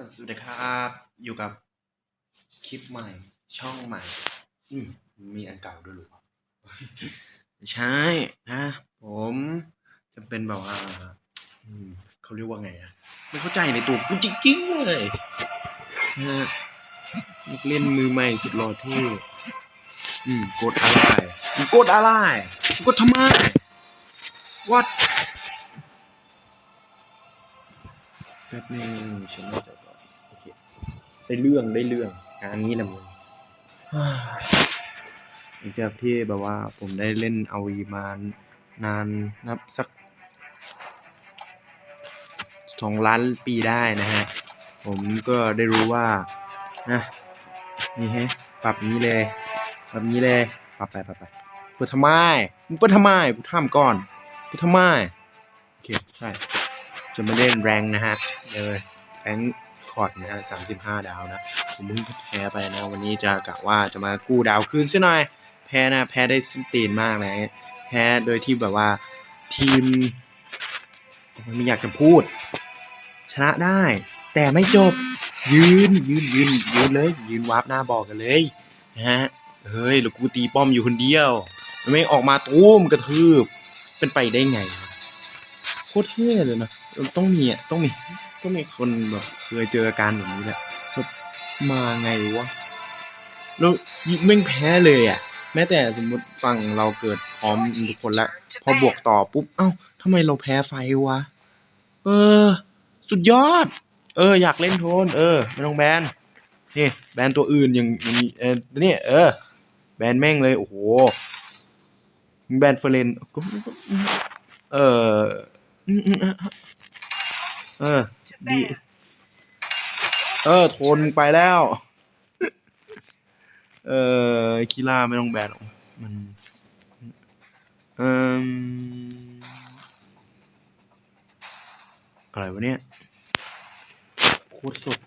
สวัสดีครับ อยู่กับคลิปใหม่ ช่องใหม่ อืมมีอันเก่าด้วยหรือเปล่าใช่นะผมจะเป็นแบบว่าอืมเขาเรียกว่าไงอะไม่เข้าใจในตัวกูจริงๆเลยนะฮะนักเล่นมือใหม่สุดหล่อเท่อืมกดอะไรกดอะไรกดทำไม what แป๊บนึงฉันน่จะ ได้เรื่องได้เรื่องงานนี้แหละมึงหลังจากที่แบบว่าผมได้เล่นเอาวีมานานนับสักสองล้านปีได้นะฮะ ผมก็ได้รู้ว่านะนี่ฮะปรับนี้เลย ปรับนี้เลยปรับไปปรับไปเปิดทำไมมึงเปิดทำไมกูถามก่อนเปิดทำไมโอเคใช่จะมาเล่นแรงนะฮะเดี๋ยวแรง คอร์ดนะฮะสามสิบห้าดาวนะ ผมเพิ่งแพ้ไปนะ วันนี้จะกะว่าจะมากู้ดาวคืนซะหน่อย แพ้นะ แพ้ได้สตีนมากเลยแพ้โดยที่แบบว่าทีมไม่อยากจะพูด ชนะได้ แต่ไม่จบ ยืนยืนยืนยืนเลย ยืนวาร์ปหน้าบอกกันเลยนะฮะเฮ้ยแล้วกูตีป้อมอยู่คนเดียว มันไม่ออกมาตุ้มกระทืบเป็นไปได้ไงโคตรเท่เลยนะ ต้องมีอะ ต้องมี ต้องมีคนแบบเคยเจออาการแบบนี้แหละแบบมาไงวะแล้วยิงแม่งแพ้เลยอะ แม้แต่สมมติฝั่งเราเกิดพร้อมทุกคนแล้วพอบวกต่อปุ๊บ เอ้าทำไมเราแพ้ไฟวะ เออ สุดยอด เออ อยากเล่นโทน เออไม่ต้องแบนนี่แบนตัวอื่นอย่างนี้เออนี่เออ แบนแม่งเลยโอ้โหแบนเฟรนเอออืมอืมอะเออ ดีเออโทนไปแล้ว เออคีล่าไม่ต้องแบนหรอกมันเอมอะไรวะเนี่ยโคตรสด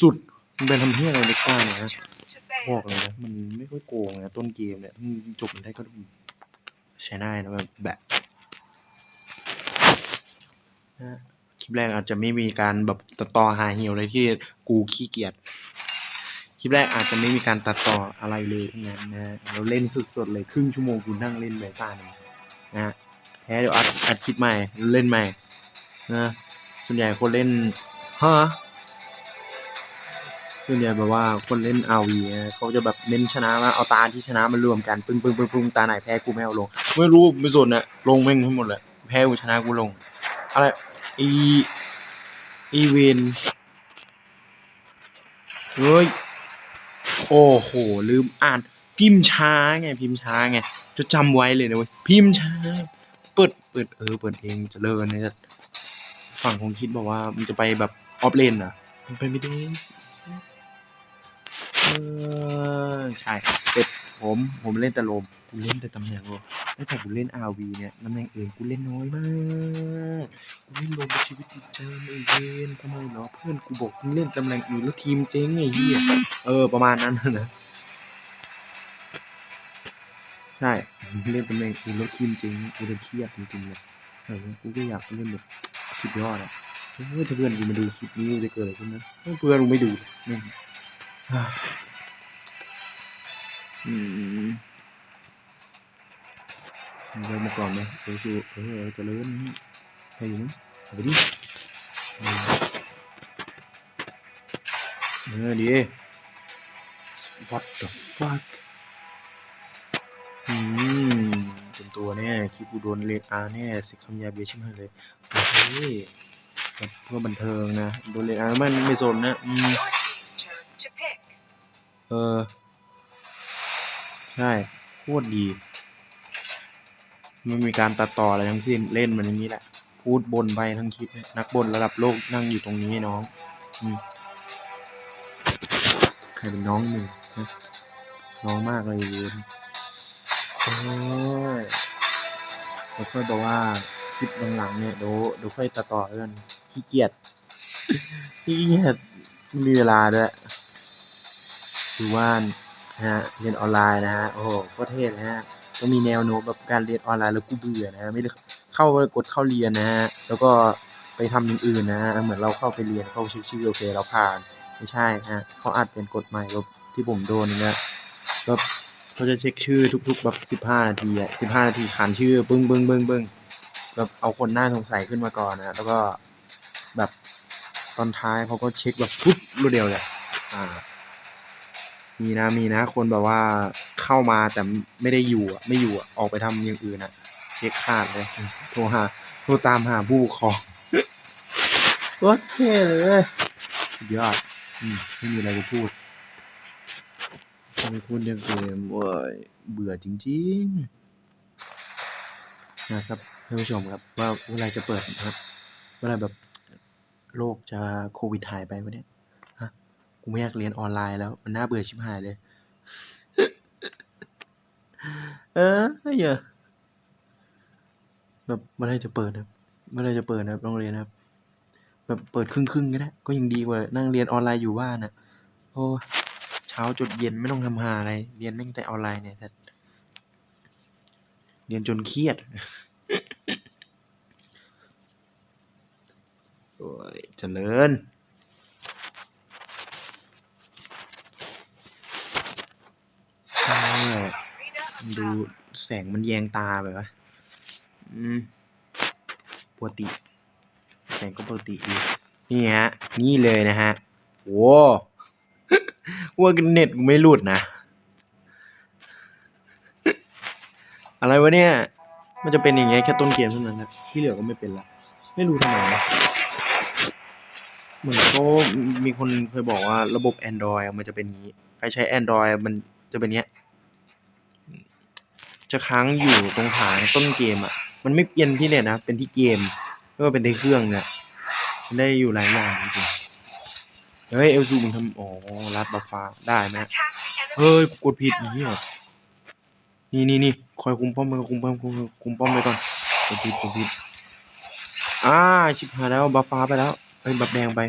สุดๆมันเป็นทำเพี้ยอะไรเล็กก้าเนี่ยฮะบอกเลยนะมันไม่ค่อยโกงนะต้นเกมเนี่ยถ้ามันจบมันได้ก็ใช้ได้นะแบบแบบนะ คลิปแรกอาจจะไม่มีการแบบตัดต่อหาเหี่ยวอะไรที่กูขี้เกียจคลิปแรกอาจจะไม่มีการตัดต่ออะไรเลยทั้งนั้นนะเราเล่นสดๆเลยครึ่งชั่วโมงกูนั่งเล่นเลยต้านึ่นะฮะแพ้เดี๋ยวอัดอัดคลิปใหม่เล่นใหม่นะส่วนใหญ่คนเล่นฮะส่วนใหญ่แบบว่าคนเล่นอาวีเขาจะแบบเน้นชนะว่าเอาตาที่ชนะมารวมกันปึ้งปึ้งปึ้งปึ้งตาไหนแพ้กูไม่เอาลง ไม่รู้ไม่สนนะลงแม่งทั้งหมดเลยแพ้กูชนะกูลง อะไร อีอีเวนเฮ้ย โอ้โห ลืมอ่าน พิมพ์ช้าไง พิมพ์ช้าไง จะจำไว้เลยนะเว้ย พิมพ์ช้า เปิด เปิด เออ เปิดเองจะเลินเนี่ยฝั่งคงคิดบอกว่ามันจะไปแบบออฟเลนอะ มันไปไม่ได้ เออ ใช่ ผมผมเล่นแต่ลมกูเล่นแต่ตำแหน่งโลมตั้งแต่กูเล่น RV เนี่ยตำแหน่งอื่นกูเล่นน้อยมากกูเล่นลมเป็นชีวิตจิตใจไม่เวนทำไมเหรอเพื่อนกูบอกมึงเล่นตำแหน่งอื่นแล้วทีมเจ๊งไงเฮียเออประมาณนั้นนะใช่มึงเล่นตำแหน่งอื่นแล้วทีมเจ๊งกูเลยเครียดจริงๆเลยเออกูก็อยากเล่นแบบสุดยอดอะเฮ้ยถ้าเพื่อนกูมาดูคลิปนี้จะเกิดอะไรขึ้นนะเพื่อนกูไม่ดูนี่ อืมเริ่มมาก่อนไหมเออสู้เออเจะเลิ่นใครอยู่มั้งเอาไปดิเออเออดี what the fuck อืมเป็นตัวแน่คลิปกูโดนเลดอาร์แน่สิคำยาเบียร์ชิมหายเลยโอเคแบบเพื่อบันเทิงนะ โดนเลดอาร์มันไม่สนนะ อืม to pick. เออ ใช่โคตรดีไม่มีการตัดต่ออะไรทั้งสิ้นเล่นมันอย่างนี้แหละ พูดบนไปทั้งคลิปนักบนระดับโลกนั่งอยู่ตรงนี้น้องอืมใครเป็นน้องหนึ่งนะน้องมากเลยเวนโอ้ยเดี๋ยวค่อยบอกว่าคลิปหลังๆเนี่ยเดี๋ยวเดี๋ยวค่อยตัดต่อแล้วกันขี้เกียจขี้เกียจม่มีเวลาด้วยคือว่า นะฮะเรียนออนไลน์นะฮะโอ้โหโคตรเท่นะฮะก็มีแนวโน้มแบบการเรียนออนไลน์แล้วกูเบื่อนะฮะไม่ได้เข้ากดเข้าเรียนนะฮะแล้วก็ไปทำอย่างอื่นนะฮะเหมือนเราเข้าไปเรียนเข้าชื่อโอเคเราผ่านไม่ใช่ฮะเขาอัดเป็นกฎใหม่แบบที่ผมโดนอย่างเงี้ยแบบเขาจะเช็คชื่อทุกๆแบบสิบห้านาทีอะสิบห้านาทีขานชื่อปึ้งปึ้งปึ้งปึ้งแบบเอาคนน่าสงสัยขึ้นมาก่อนนะแล้วก็แบบตอนท้ายเขาก็เช็คแบบปุ๊บรวดเดียวเลยอ่า มีนะมีนะ คนแบบว่าเข้ามาแต่ไม่ได้อยู่อะไม่อยู่อะออกไปทำอย่างอื่นอะเช็คขาดเลยโทรหาโทรตามหาผู้ปกครองโคตรเท่เลยสุดยอดอืมไม่มีอะไรจะพูดไม่พูดเรื่องเกมโอ้ยเบื่อจริงๆนะครับท่านผู้ชมครับ ว่าเมื่อไหรจะเปิดนะครับเมื่อไหรแบบโลกจะโควิดหายไปวะเนี่ยฮะ กูไม่อยากเรียนออนไลน์แล้ว มันน่าเบื่อชิบหายเลย เออเยอะแบบเมื่อไรจะเปิดครับเมื่อไรจะเปิดนะครับโรงเรียนนะครับ แบบเปิดครึ่งๆก็ได้ ก็ยังดีกว่านั่งเรียนออนไลน์อยู่บ้านน่ะโอ้เช้าจดเย็นไม่ต้องทำหาอะไร เรียนตั้งแต่ออนไลน์เนี่ยแต่เรียนจนเครียดโอ้ยเจริญ ดูแสงมันแยงตาไปวะอืมปกติ แสงก็ปกติดีนี่ฮะ นี่เลยนะฮะโว้ว่าเน็ตไม่หลุดนะ อะไรวะเนี่ย มันจะเป็นอย่างเงี้ยแค่ต้นเกมเท่านั้นนะที่เหลือก็ไม่เป็นละ ไม่รู้ทำไมนะเหมือนเขามีคนเคยบอกว่าระบบ Android อะมันจะเป็นงี้ ใครใช้ Android มันจะเป็นเนี้ย จะค้างอยู่ตรงฐานต้นเกมอะ มันไม่เปลี่ยนที่เน็ตนะ เป็นที่เกมไม่ว่าเป็นในเครื่องเนี่ยได้อยู่หลายอย่างจริงเฮ้ยเอลซูมึงทำอ๋อรัดบัฟฟ้าได้ไหมเฮ้ยกดผิดไอ้เหี้ยนี่นี่นี่คอยคุมป้อมไปคุมป้อมคุมคุมป้อมไปก่อนกดผิดกดผิดอ่าชิบหายแล้วบัฟฟ้าไปแล้วเอ้ยบัฟแดงไป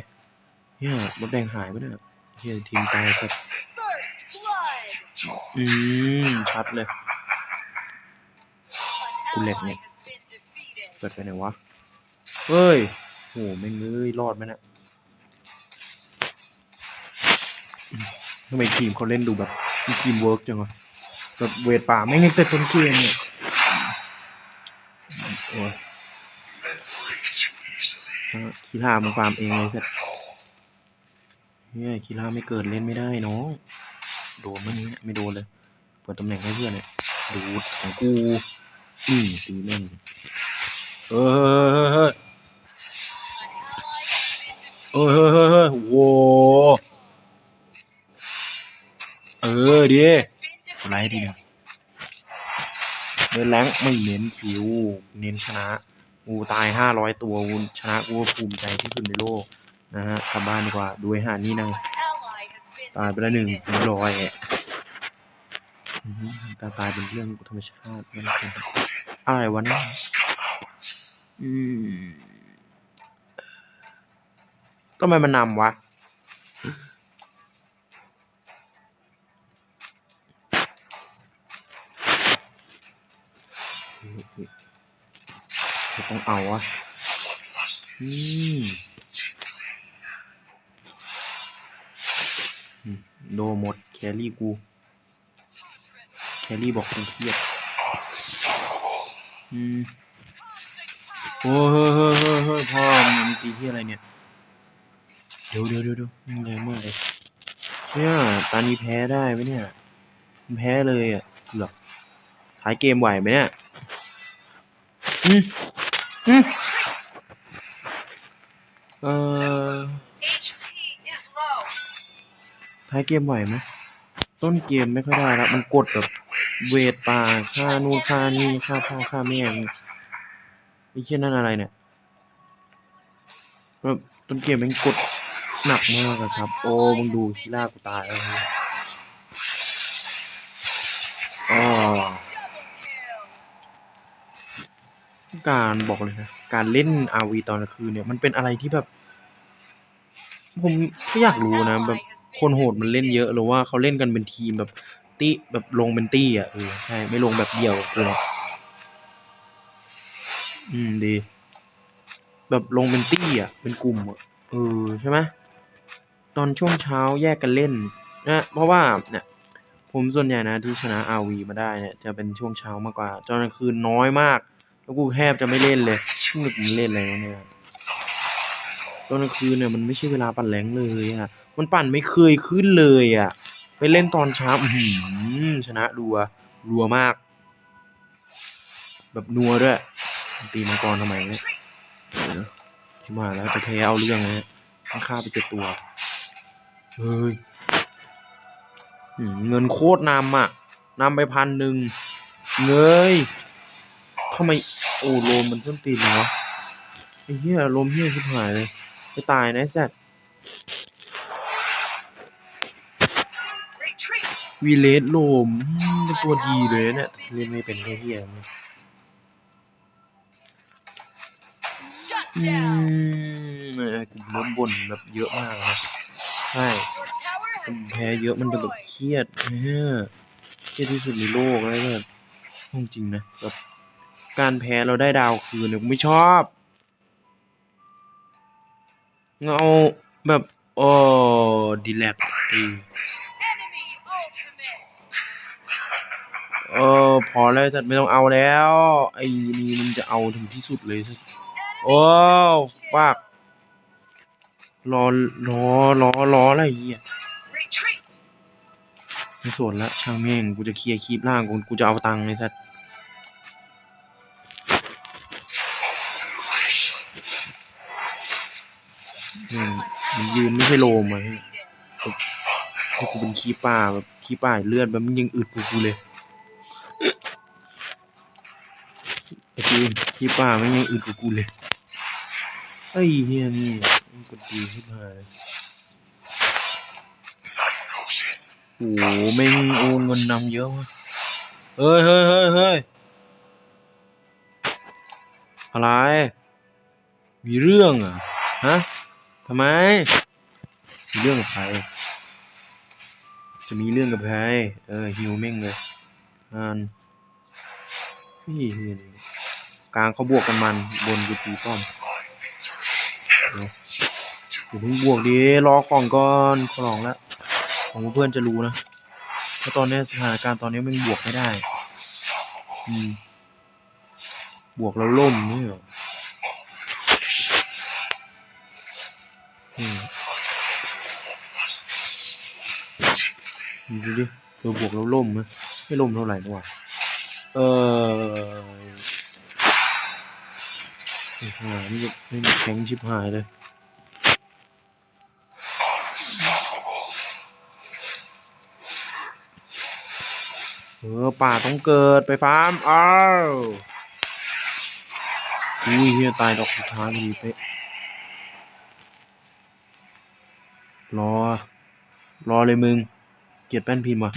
เฮียบัฟแดงหายไปเนี่ยเฮียทีมตายสัตว์อืมชัดเลย กูเล็กเนี่ย เกิดไปไหนวะ เฮ้ยโหแม่งเอ้ยรอดไหมเนี่ยอืมทำไมทีมเขาเล่นดูแบบมีทีมเวิร์กจังวะแบบเวทป่าไม่งยังแต่ต้นเกมเนี่ยโอ้ยอะคีร่ามึงฟาร์มเองเลยเสร็จเนี่ยคีร่าไม่เกิดเล่นไม่ได้น้องโดนเมื่อนี้ไม่โดนเลย เปิดตำแหน่งให้เพื่อนเนี่ยดูดของกู อืมตีแม่งเออเฮ้ยเฮ้ยเฮ้ยเฮ้ยโว้เออดีอะไรดีเนี่ยเดินแรงไม่เน้นคิว เน้นชนะกูตายห้าร้อยตัวกูชนะกูภูมิใจที่สุดในโลกนะฮะกลับบ้านดีกว่าดูไอ้ห่านี่นะตายไปแล้วหนึ่งร้อยอะอื้อหือการตายเป็นเรื่องธรรมชาติไม่เป็น อะไรวะเนี่ยอืมทำไมมันนำวะ ต้องเอาวะอือืมโดหมด แครี่กู แครี่บอกกูเครียด อืมโอ้เฮ้ยเฮ้ยเฮ้ยเฮ้ยพ่อมันตีที่อะไรเนี่ย เดี๋ยวเดี๋ยวเดี๋ยวเดี๋ยวมันแรงมากเลยเนี่ยตานี้แพ้ได้ไหมเนี่ยมันแพ้เลยอะหรอท้ายเกมไหวไหมเนี่ยอืมอืมเอ่อท้ายเกมไหวไหมต้นเกมไม่ค่อยได้แล้วมันกดแบบ เวทป่าค่านู่นค่านี่ค่าพ่อค่าแม่ไอ้เช่นนั่นอะไรเนี่ยแบบต้นเกมมันกดหนักมากอะครับ โอ้มึงดูทีล่ากูตายแล้วเนี่ยอ๋อการบอกเลยนะการเล่นอาวีตอนกลางคืนเนี่ยมันเป็นอะไรที่แบบ ผมก็อยากรู้นะแบบคนโหดมันเล่นเยอะหรือว่าเขาเล่นกันเป็นทีมแบบ ตี้แบบลงเป็นตี้อะเออใช่ไม่ลงแบบเดี่ยวเลยอืมดี แบบลงเป็นตี้อะ เป็นกลุ่มอะเออใช่ไหมตอนช่วงเช้าแยกกันเล่นนะเพราะว่าเนี่ยผมส่วนใหญ่นะที่ชนะอาวีมาได้เนี่ยจะเป็นช่วงเช้ามากกว่าตอนกลางคืนน้อยมาก แล้วกูแทบจะไม่เล่นเลยซึ่งมึงเล่นอะไรวเนี่ยตอนกลางคืนเนี่ยมันไม่ใช่เวลาปั่นแรงเลยอะมันปั่นไม่เคยขึ้นเลยอะ ไปเล่นตอนเช้าชนะรัว รัวมาก แบบนัวด้วย ตีมังกรทำไมเนี่ยเดี๋ยวที่มาแล้วจะแพ้เอาเรื่องนะฮะต้องฆ่าไปเจ็ดตัว เฮ้ยเงินโคตรนำอะนำไปพันหนึ่ง เงยทำไม โอ้โลมมันส้นตีนเหรอไอ้เหี้ยลมเหี้ยชิบหายเลย ไปตายนะไอ้แซด วีเลสโลมอืมเป็นตัวดีเลยนะเนี่ยเล่นไม่เป็นแค่เหี้ยเนี่ย Shut อื down. มเออกลุ่มล้มบนแบบเยอะมากนะใช่ Your tower ผม has แพ้ been เยอะมันจะแบบ destroyed. เครียดเฮ้ยเครียดที่สุดในโลกเลยแบบจริงๆนะแบบการแพ้เราได้ดาวคืนเนี่ยผมไม่ชอบเงาแบบโอ้ดีแลกตี เออ พอแล้วจัดไม่ต้องเอาแล้ว ไอ้นี่มันจะเอาถึงที่สุดเลยสิ Enemy โอ้ฟากรอรอรอรออะไรเงี้ยไม่สนละช่างแม่งกูจะเคลียร์คลิปล่างกูกูจะเอาตังค์ไอ้สัสมันยืนไม่ใช่โลมอะกูเป็นขี้ป่าแบบขี้ป่าเลือดแบบมันยังอึดกูกูเลย ไอ้จีนขี้ป่ามันยังอึดกูกูเลยไอ้เฮียนี่มันกดดีขึ้นมาเลยโอ้โหแม่งโอนเงินนำเยอะมากเฮ้ยเฮ้ยเฮ้ยเฮ้ยอะไร มีเรื่องอะฮะทำไม มีเรื่องกับใคร จะมีเรื่องกับใคร เออฮิวแม่งเลยอ่าน นี่เฮียนี่กลางเขาบวกกันมันบนกูตีป้อมเดี๋ยวอย่เพิ่งบวกดิรอของก่อนขอร้องแล้วของเพื่อนจะรู้นะเพราะตอนนี้สถานการณ์ตอนนี้มันบวกไม่ได้อืมบวกแล้วล่มนี่เหรออืมดูดิเออบวกแล้วล่มไหมไม่ล่มเท่าไหร่นะวะ เออหานี่ก็ไม่แข็งชิบหายเลยเออป่าต้องเกิดไปฟาร์มอ้าวอุ้ยเฮียตายดอกสุดท้ายดีเป๊ะรอ รอเลยมึง เกียดแป้นพิมพ์ว่ะ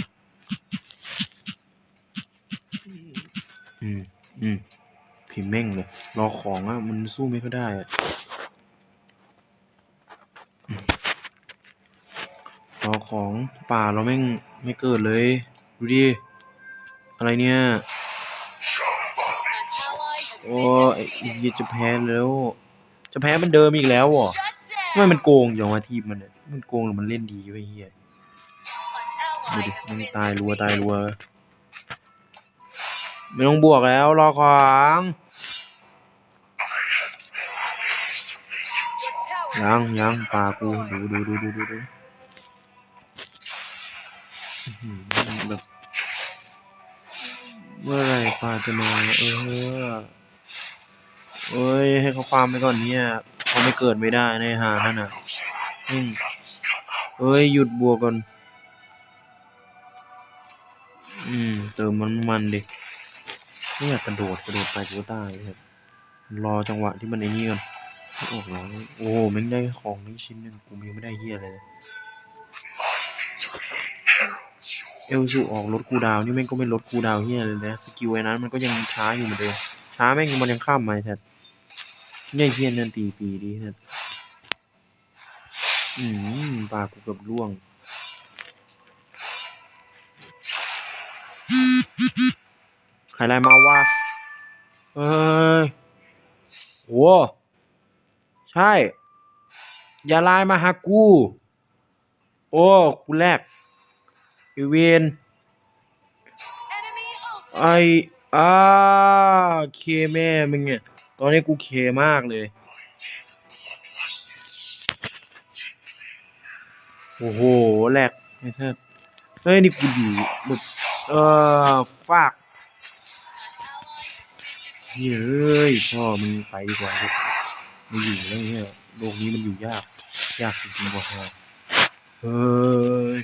อืมพิมพ์แม่งเลย รอของอะ มันสู้ไม่ค่อยได้อะรอของป่าเราแม่งไม่เกิดเลย ดูดิ อะไรเนี่ย โอ้ยจะแพ้แล้ว จะแพ้มันเดิมอีกแล้วอ Shut ทำไม down. มันโกงอย่างว่าทีมมันเนี่ยมันโกงหรือมันเล่นดีวะไอ้เฮียดูดิมันตายรัวตายรัว ไม่ต้องบวกแล้วรอของยังยังปลากูดูดูดูดูดูดูแบบเมื่อไหรปลาจะมาเออเอ้ยให้เขาฟาร์มไปก่อนเนี่ยเขาไม่เกิดไม่ได้ในหานั่นน่ะเอ้ยหยุดบวกก่อน อืมเติมมันมันดิ ไม่อยากกระโดดกระโดดไปกูตายครับรอจังหวะที่มันไอ้นี่ก่อนออกแล้วโอ้แม่งได้ของนี่ชิ้นหนึ่งกูยังไม่ได้เหี้ยอะไรเลยเอลซูออกลดคูดาวนี่แม่งก็ไม่ลดคูดาวเหี้ยเลยนะสกิลไอ้นั้นมันก็ยังช้าอยู่เหมือนเดิมช้าแม่งมันยังข้ามมาแท้เนี่ยเหี้ยนั่นตีปีดีแท้อืมปากกูเกือบร่วง ใครไล่มาวะเอ้ยโหช่ อย่าไลน์มาหากู โอ้ กูแลกไอเวนไออ่าเคแม่มึงเนี่ยตอนนี้กูเคมากเลย โอ้โหแหลกไอ้เธอเฮ้ย นี่กูอยู่แบบเออฟาก เฮ้ยพ่อมึงไปดีกว่าลูไม่อยู่แล้วเนี่ยโลกนี้มันอยู่ยาก ยากจริงๆบอกเฮ้ย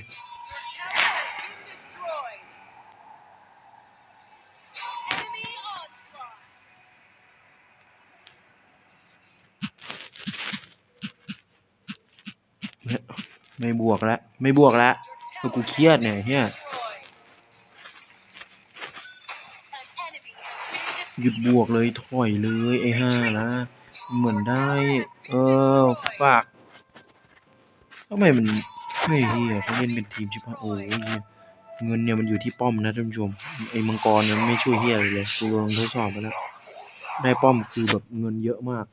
ไม่บวกแล้ว ไม่บวกแล้วแล้วกูเครียดเนี่ยเฮีย หยุดบวกเลยถอยเลยไอ้ห่านะ เหมือนได้ เออฝากทำไมมันไม่เฮียเขาเล่นเป็นทีมชิบหายโอ้ยเงินเนี่ยมันอยู่ที่ป้อมนะท่านผู้ชมไอ้มังกรเนี่ยไม่ช่วยเฮียอะไรเลยกูลองทดสอบมาแล้วได้ป้อมคือแบบเงินเยอะมาก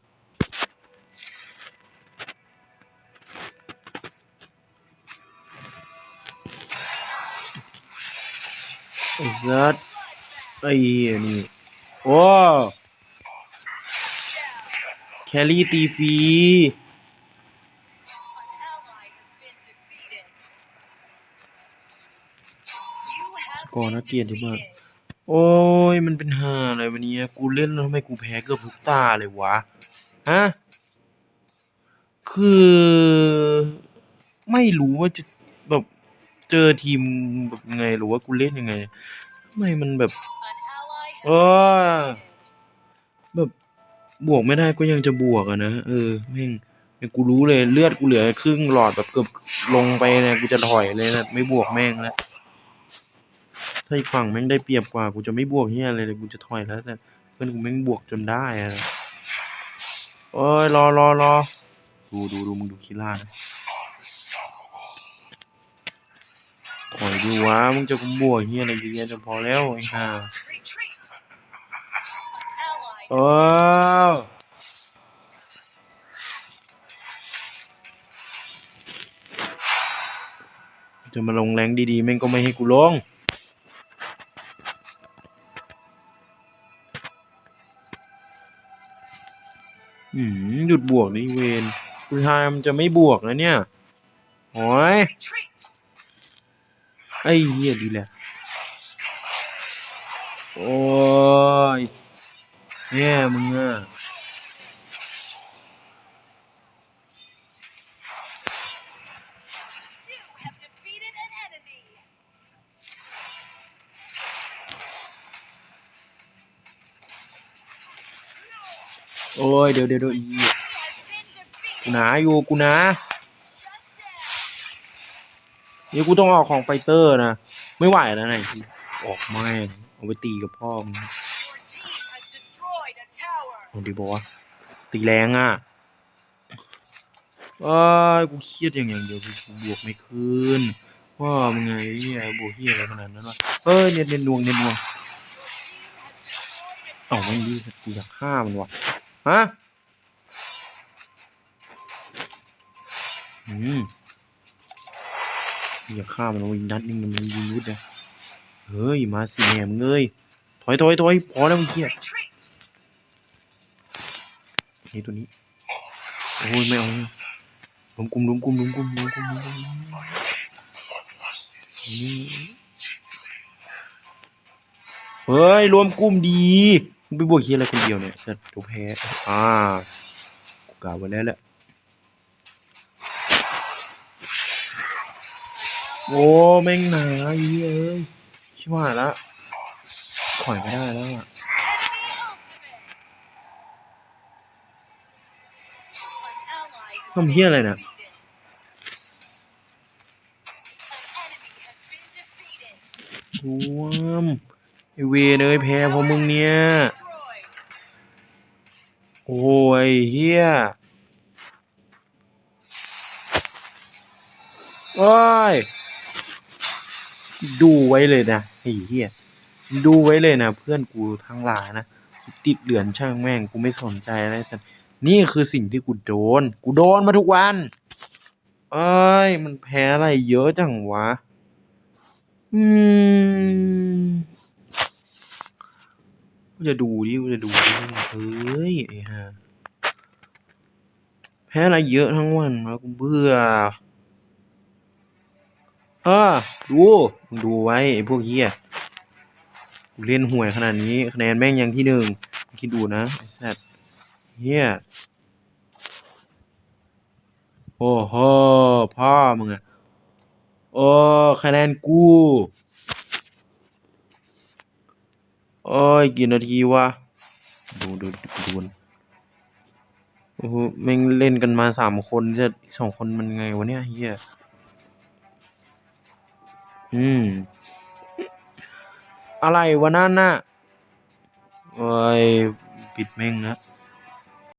ไอ้ซัดไอ้เหี้ยนี่ โอ้แครี่ตีฟรีสกอร์น่าเกลียดดีมาก โอ้ย มันเป็นห่าอะไรวันนี้กูเล่นแล้วทำไมกูแพ้เกือบทุกตาเลยวะ ฮะ คือ ไม่รู้ว่าจะแบบเจอทีมแบบไงหรือว่ากูเล่นยังไงทำไมมันแบบ An ally has เออแบบบวกไม่ได้ก็ยังจะบวกอะนะเออแม่งเนี่ยกูรู้เลยเลือดกูเหลือครึ่งหลอดแบบเกือบลงไปเนี่ยกูจะถอยเลยนะไม่บวกแม่งแล้วถ้าอีกฝั่งแม่งได้เปรียบกว่ากูจะไม่บวกเฮียอะไรเลยกูจะถอยแล้วแต่เพื่อนกูแม่งบวกจนได้อะโอ้ยรอรอรอดูดูดูมึงดูคิล่านะถอยดูวะมึงจะกูบวกเฮียอะไรเยอะแยะจะพอแล้วไอ้ห่า retreat. An ally เออจะมาลงแรงดีๆแม่งก็ไม่ให้กูลง อืมหยุดบวกนี่เวนคุณทายมันจะไม่บวกนะเนี่ยโอ้ยไอ้เหี้ยดีแหละ โอ้ย แย่มึงอะโอ้ย เดี๋ยวเดี๋ยวเดี๋ยวอีกูหนาอยู่กูหนาเดี๋ยวกูต้องออกของไฟเตอร์นะ ไม่ไหวแล้วนะไอ้ที่ออกไม่งเอาไปตีกับพ่อมึง ดีบอกว่าตีแรงอะเอ้ยกูเครียดอย่างอย่างเดียวกูบวกไม่คืนว่ามึงไงเฮียบวกเฮียอะไรขนาดนั้นวะเอ้ยเนียนเนียนดวงเนียนดวงเอ้าไม่ดีกูอยากฆ่ามันว่ะฮะอืมอยากฆ่ามันวิงนัดนึงมันยิงยุดเลยเฮ้ยมาสิแหมมึงเอ้ยถอยถอยถอยพอแล้วมึงเครียด นี่ตัวนี้ โอ้ยไม่เอาลุมกุมลุมกุมลุมกุมลุมกุมลุมกุมนี่เฮ้ยรวมกลุ่มดีมึงไปบวกเฮียอะไรคนเดียวเนี่ยจะจบแพ้อ่ากูกล่าวไว้แล้วแหละโอ้แม่งหนาอีเอ้ยชิบหายละถอยไม่ได้แล้วอะ ทำเฮียอะไรนะรวมไอเวเอ้ยแพ้เพราะมึงเนี่ย โอ้ยเฮียโอ้ย ดูไว้เลยนะไอ้เฮียดูไว้เลยนะ เพื่อนกูทั้งหลายนะ ติดเหลือนช่างแม่ง กูไม่สนใจอะไรสัน นี่คือสิ่งที่กูโดน กูโดนมาทุกวัน เอ้ย มันแพ้อะไรเยอะจังวะ อืมกูจะดูดิกูจะดูดิเฮ้ย ไอ้ห่าแพ้อะไรเยอะทั้งวันวะกูเบื่อเออดู มึงดูไว้ไอ้พวกเฮียกูเล่นห่วยขนาดนี้ คะแนนแม่งยังที่หนึ่งมึงคิดดูนะไอ้สัตว์ เฮียโอ้โห พ่อมึงอะโอ้คะแนนกู โอ้ย กี่นาทีวะ ดูดูดูโอ้โหแม่งเล่นกันมาสามคนจะสองคนมันไงวะเนี่ยเฮียอืม อะไรวะนั่นน่ะ โอ้ย ปิดแม่งนะ